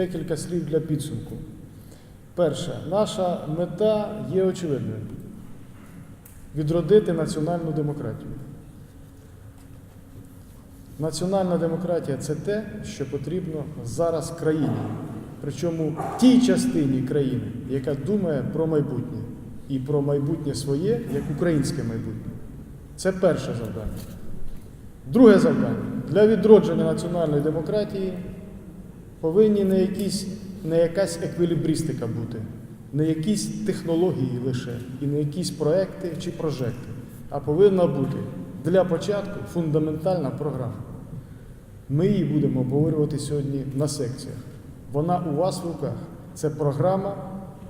декілька слів для підсумку. Перше, наша мета є очевидною відродити національну демократію. Національна демократія це те, що потрібно зараз країні, причому тій частині країни, яка думає про майбутнє і про майбутнє своє як українське майбутнє. Це перше завдання. Друге завдання для відродження національної демократії повинні не, якісь, не якась еквілібристика бути, не якісь технології лише, і не якісь проекти чи прожекти, а повинна бути для початку фундаментальна програма. Ми її будемо обговорювати сьогодні на секціях. Вона у вас в руках. Це програма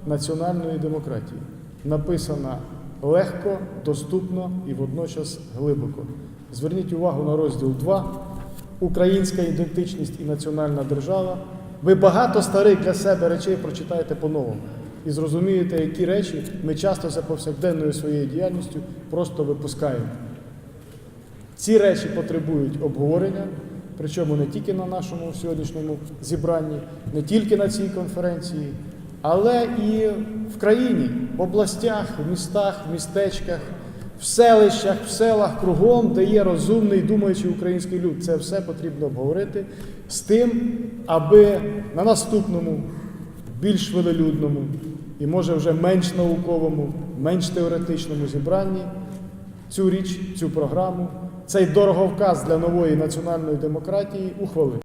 національної демократії, написана легко, доступно і водночас глибоко. Зверніть увагу на розділ 2 Українська ідентичність і національна держава. Ви багато старих для себе речей прочитаєте по-новому і зрозумієте, які речі ми часто за повсякденною своєю діяльністю просто випускаємо. Ці речі потребують обговорення, причому не тільки на нашому сьогоднішньому зібранні, не тільки на цій конференції, але і в країні, в областях, в містах, в містечках, в селищах, в селах кругом, де є розумний, думаючий український люд. Це все потрібно обговорити з тим, аби на наступному, більш велелюдному і може вже менш науковому, менш теоретичному зібранні цю річ, цю програму, цей дороговказ для нової національної демократії ухвалити.